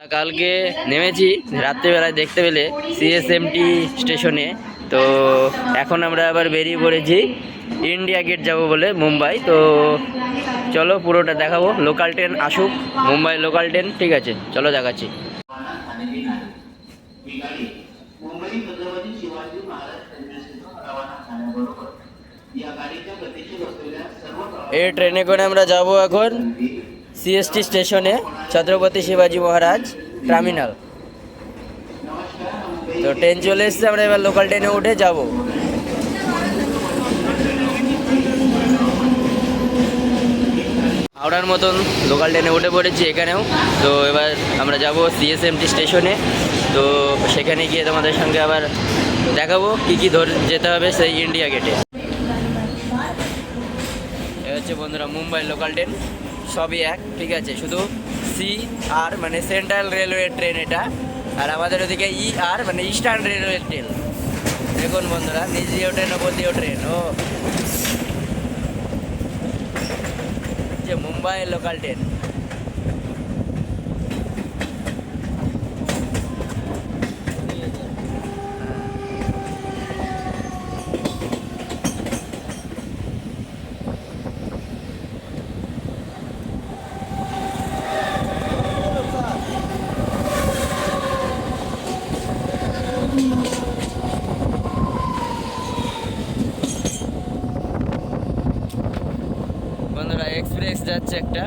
কালকে নেমেছি, রাত্রেবেলায় দেখতে পেলে সিএসএমটি স্টেশনে। তো এখন আমরা আবার বেরিয়ে পড়েছি ইন্ডিয়া গেট যাব বলে মুম্বাই। তো চলো পুরোটা দেখাবো লোকাল ট্রেন আসুক, মুম্বাই লোকাল ট্রেন ঠিক আছে, চলো দেখাচ্ছি। এই ট্রেনে করে আমরা যাব এখন। সিএসটি স্টেশনে ছত্রপতি শিবাজি মহারাজ টার্মিনাল। তো ট্রেন চলে এসছে, আমরা এবার লোকাল ট্রেনে উঠে যাব। হাওড়ার মতন লোকাল ট্রেনে উঠে পড়েছি এখানেও। তো এবার আমরা যাব সিএসএমটি স্টেশনে। তো সেখানে গিয়ে তোমাদের সঙ্গে আবার দেখাবো কী কী ধরে, যেতে হবে সেই ইন্ডিয়া গেটে এ। হচ্ছে বন্ধুরা মুম্বাই লোকাল ট্রেন সবই এক, ঠিক আছে। শুধু সি আর মানে সেন্ট্রাল রেলওয়ে ট্রেন এটা। আর আমাদের ওদিকে ই আর মানে ইস্টার্ন রেলওয়ে ট্রেন দেখুন বন্ধুরা নিচ ট্রেন ওপর ট্রেন ও। যে মুম্বাই লোকাল ট্রেন এক্সপ্রেস যাচ্ছে একটা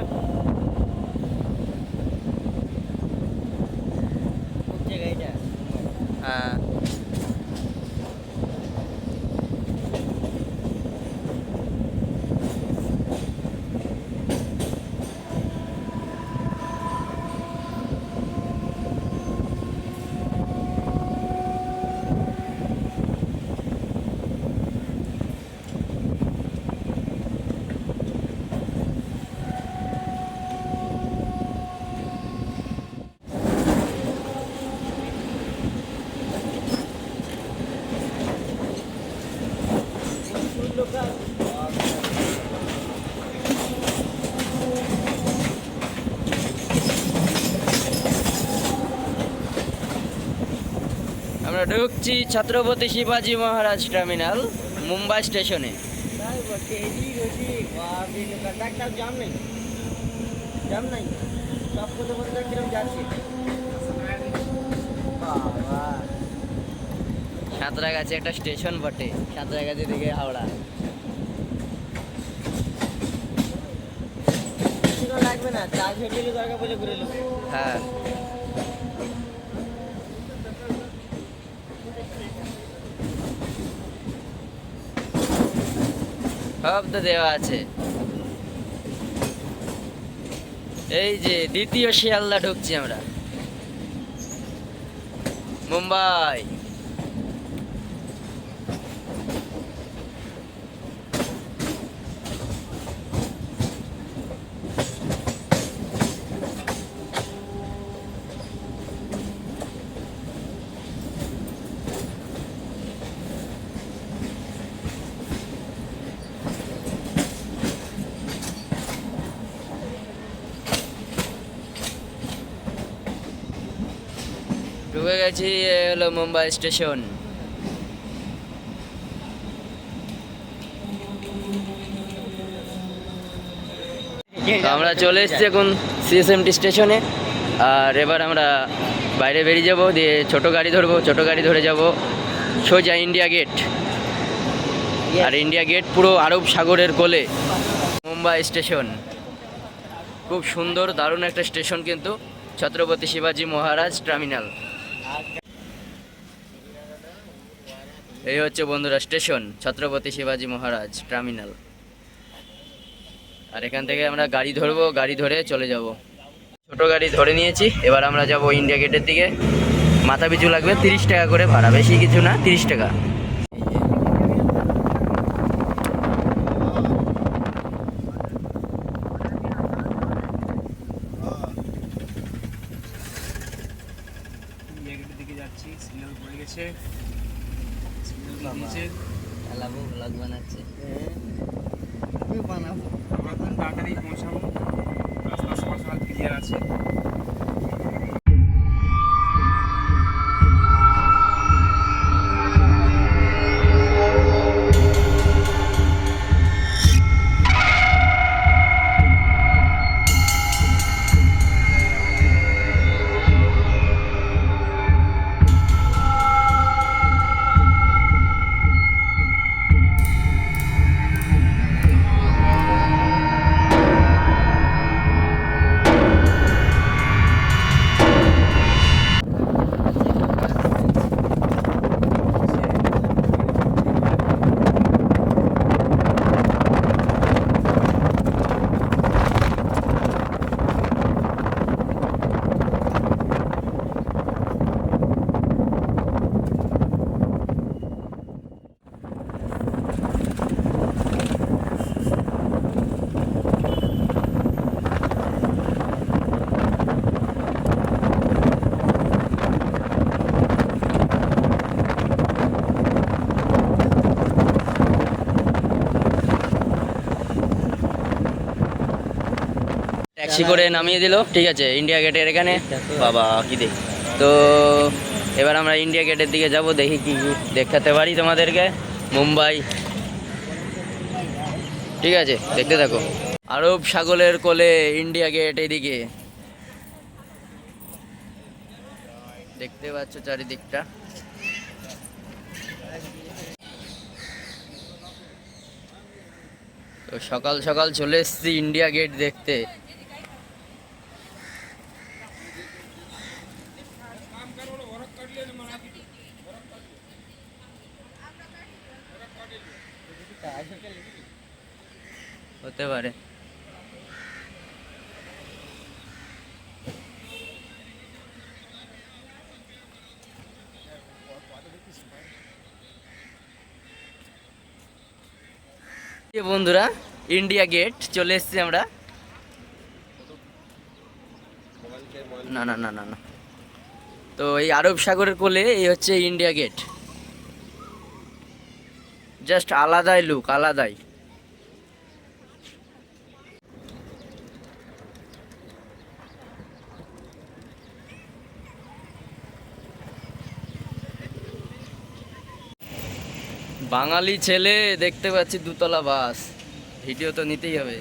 ঢুকছি ছত্রপতি শিবাজি মহারাজ টার্মিনাল মুম্বাই স্টেশনে। বাবা সাঁতরাগাছি একটা স্টেশন বটে সাঁতরাগাছি থেকে হাওড়া। লাগবে না দরকার বলে ঘুরে হ্যাঁ। সব তো দেওয়া আছে। এই যে দ্বিতীয় শিয়ালদা ঢুকছি আমরা। মুম্বাই। ঢুকে গেছি এ হলো মুম্বাই স্টেশন। তো আমরা চলে এসেছি এখন সিএসএমটি স্টেশনে আর এবার আমরা বাইরে বেরিয়ে যাব দিয়ে ছোট গাড়ি ধরবো ছোট গাড়ি ধরে যাব সোজা ইন্ডিয়া গেট আর ইন্ডিয়া গেট পুরো আরব সাগরের কোলে মুম্বাই স্টেশন। খুব সুন্দর দারুণ একটা স্টেশন কিন্তু ছত্রপতি শিবাজি মহারাজ টার্মিনাল। এই হচ্ছে বন্ধুরা স্টেশন, ছত্রপতি শিবাজি মহারাজ টার্মিনাল আর এখান থেকে আমরা গাড়ি ধরবো, গাড়ি ধরে চলে যাব। ছোট গাড়ি ধরে নিয়েছি, এবার আমরা যাব ইন্ডিয়া গেটের দিকে। মাথা পিছু লাগবে তিরিশ টাকা করে ভাড়া, বেশি কিছু না, তিরিশ টাকা গেটের দিকে যাচ্ছি সিগন্যাল পড়ে গেছে সিগন্যাল নিচে চালাবো ব্লগ বানাচ্ছে আমি বানাবো আমরা এখন তাড়াতাড়ি পৌঁছাবো। রাস্তা সকাল সকাল ক্লিয়ার আছে। ট্যাক্সি করে নামিয়ে দিল। ঠিক আছে ইন্ডিয়া গেটের এখানে। বাবা, কি দেখ। তো, এবার আমরা ইন্ডিয়া গেটের দিকে যাব, দেখি কি দেখাতে পারি তোমাদেরকে। মুম্বাই। ঠিক আছে, দেখতে থাকো। আরব সাগরের কোলে ইন্ডিয়া গেট এদিকে। দেখতে পাচ্ছ চারিদিকটা। তো সকাল সকাল চলে এসেছি ইন্ডিয়া গেট দেখতে। হতে পারে। বন্ধুরা ইন্ডিয়া গেট চলে এসেছি আমরা। না না না না না। তো এই আরব সাগরের কোলে এই হচ্ছে ইন্ডিয়া গেট। জাস্ট আলাদাই লুক আলাদাই। বাঙালি ছেলে দেখতে পাচ্ছি দুতলা বাস। ভিডিও তো নিতেই হবে।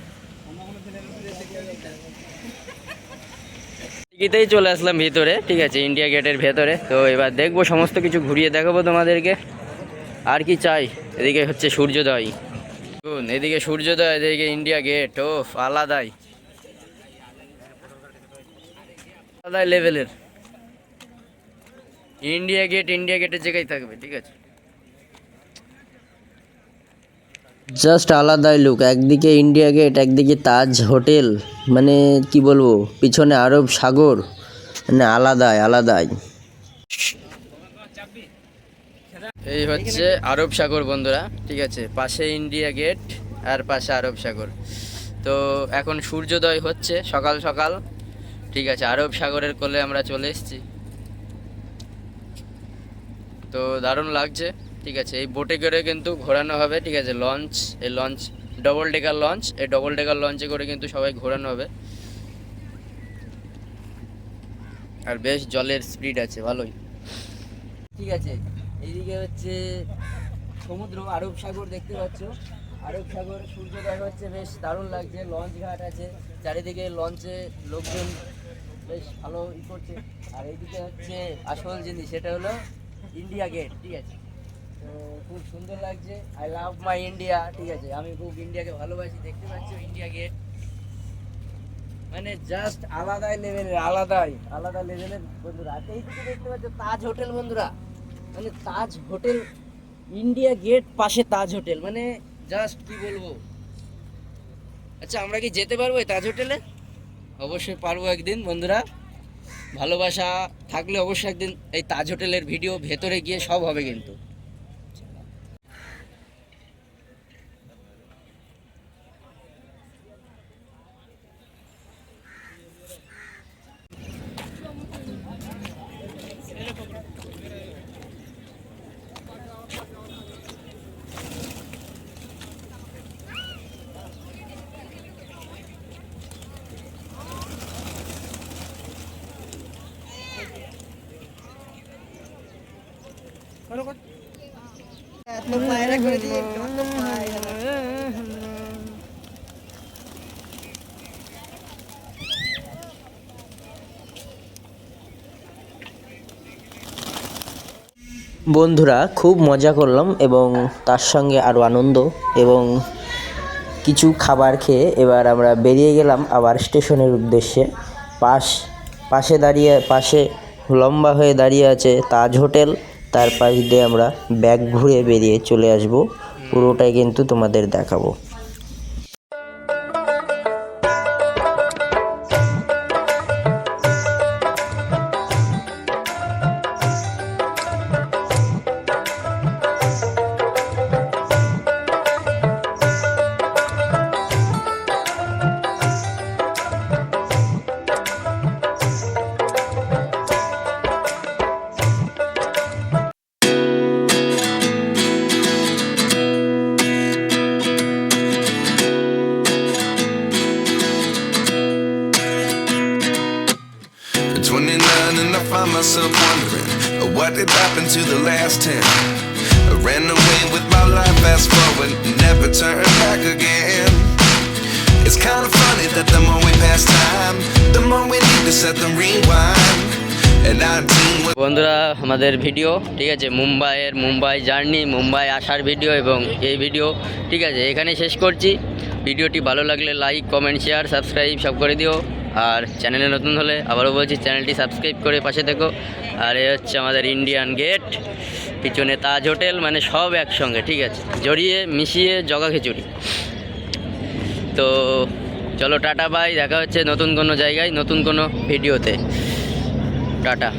টিকিতেই চলে আসলাম ভিতরে ঠিক আছে ইন্ডিয়া গেটের ভেতরে। তো এবার দেখব সমস্ত কিছু ঘুরিয়ে দেখাবো তোমাদেরকে। আর কি চাই? এদিকে হচ্ছে সূর্যোদয়। দেখুন, এদিকে সূর্যোদয় এদিকে ইন্ডিয়া গেট ও আলাদাই। আলাদাই লেভেলের ইন্ডিয়া গেট ইন্ডিয়া গেটের জায়গায় থাকবে ঠিক আছে। জাস্ট আলাদাই লুক একদিকে ইন্ডিয়া গেট একদিকে তাজ হোটেল মানে কি বলব, পিছনে আরব সাগর মানে আলাদাই আলাদাই। এই হচ্ছে আরব সাগর বন্ধুরা, ঠিক আছে? পাশে ইন্ডিয়া গেট আর পাশে আরব সাগর। তো এখন সূর্যোদয় হচ্ছে সকাল সকাল, ঠিক আছে? আরব সাগরের কোলে আমরা চলে এসেছি। তো দারুণ লাগছে। ঠিক আছে, এই বোটে করে কিন্তু ঘোরানো হবে, ঠিক আছে লঞ্চ এই লঞ্চ ডবল ডেকার লঞ্চ এই ডবল ডেকার লঞ্চে করে কিন্তু সবাই ঘোরানো হবে। আর বেশ জলের স্পিড আছে, ভালোই। ঠিক আছে, এইদিকে হচ্ছে সমুদ্র, আরব সাগর দেখতে পাচ্ছ। আরব সাগর, সূর্যোদয় হচ্ছে বেশ দারুণ লাগছে লঞ্চ ঘাট আছে। চারিদিকে লঞ্চে লোকজন বেশ ভালো ই করছে। আর এইদিকে হচ্ছে আসল জিনিস, সেটা হলো ইন্ডিয়া গেট ঠিক আছে। তো খুব সুন্দর লাগছে। আই লাভ মাই ইন্ডিয়া ঠিক আছে? আমি খুব ইন্ডিয়াকে ভালোবাসি, দেখতে পাচ্ছ ইন্ডিয়া গেট মানে জাস্ট আলাদাই লেভেলের আলাদাই, আলাদা লেভেলের বন্ধুরা। আর এইদিকে দেখতে পাচ্ছ তাজ হোটেল বন্ধুরা। মানে তাজ হোটেল ইন্ডিয়া গেট পাশে তাজ হোটেল। মানে জাস্ট কি বলব? আচ্ছা আমরা কি যেতে পারব এই তাজ হোটেলে? অবশ্যই পারব একদিন বন্ধুরা। ভালোবাসা থাকলে অবশ্যই একদিন এই তাজ হোটেলের ভিডিও ভেতরে গিয়ে সব হবে কিন্তু। বন্ধুরা, খুব মজা করলাম এবং তার সঙ্গে আরও আনন্দ এবং কিছু খাবার খেয়ে এবার আমরা বেরিয়ে গেলাম আবার স্টেশনের উদ্দেশ্যে। পাশ, পাশে দাঁড়িয়ে, পাশে লম্বা হয়ে দাঁড়িয়ে আছে তাজ হোটেল। তার পাশ দিয়ে আমরা ব্যাগ ঘুরে বেরিয়ে চলে আসব। পুরোটাই কিন্তু তোমাদের দেখাবো। Wondering uh, what did happen to the last 10. I ran away with my life, fast forward, never turn back again. It's kind of funny that the more we pass time, the more we need to set the rewind. And 19 was বন্ধুরা আমাদের video ঠিক আছে মুম্বাইয়ের Mumbai journey Mumbai আসার video এবং এই video ঠিক আছে এখানে শেষ করছি ভিডিওটি ভালো লাগলে লাইক কমেন্ট শেয়ার সাবস্ক্রাইব সব করে দিও আর চ্যানেলে নতুন হলে আবারও বলছি, চ্যানেলটি সাবস্ক্রাইব করে পাশে দেখো আর এ হচ্ছে আমাদের ইন্ডিয়ান গেট পিছনে তাজ হোটেল মানে সব একসঙ্গে, ঠিক আছে? জড়িয়ে মিশিয়ে জগা খিচুড়ি। তো চলো, টাটা বাই দেখা হচ্ছে নতুন কোনো জায়গায়, নতুন কোনো ভিডিওতে। টাটা।